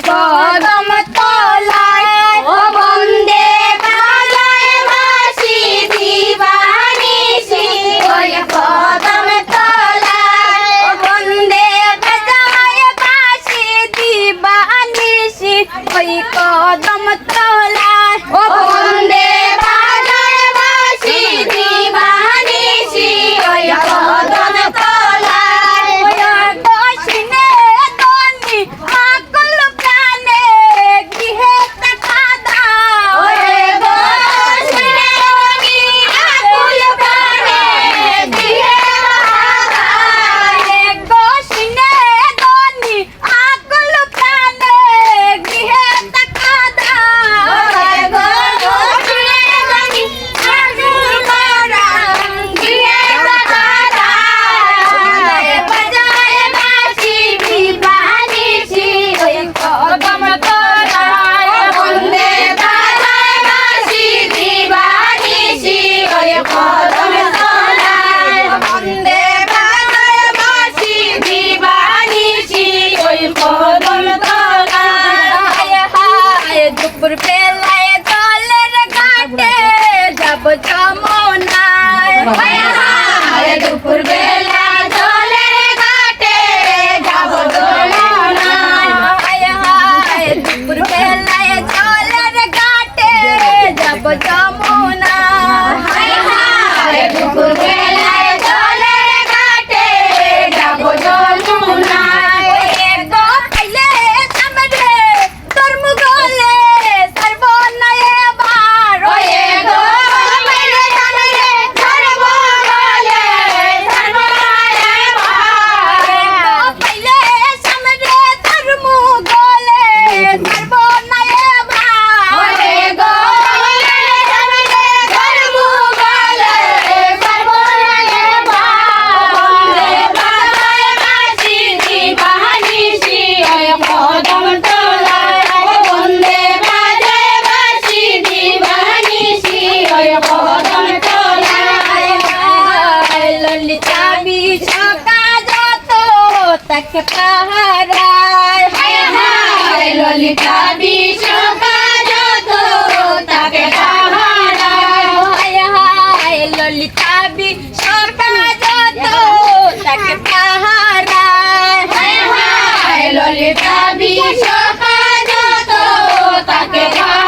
কদম তলায় বন্দে বালায় ভাসি বন্দে সি ওই কদম তলায় ও বন্দে तक पहराय हाय हाय ललिता विश्वकारो तो तक पहराय हाय हाय ललिता विश्वकारो तो तक पहराय हाय हाय ललिता विश्वकारो तो तक पहराय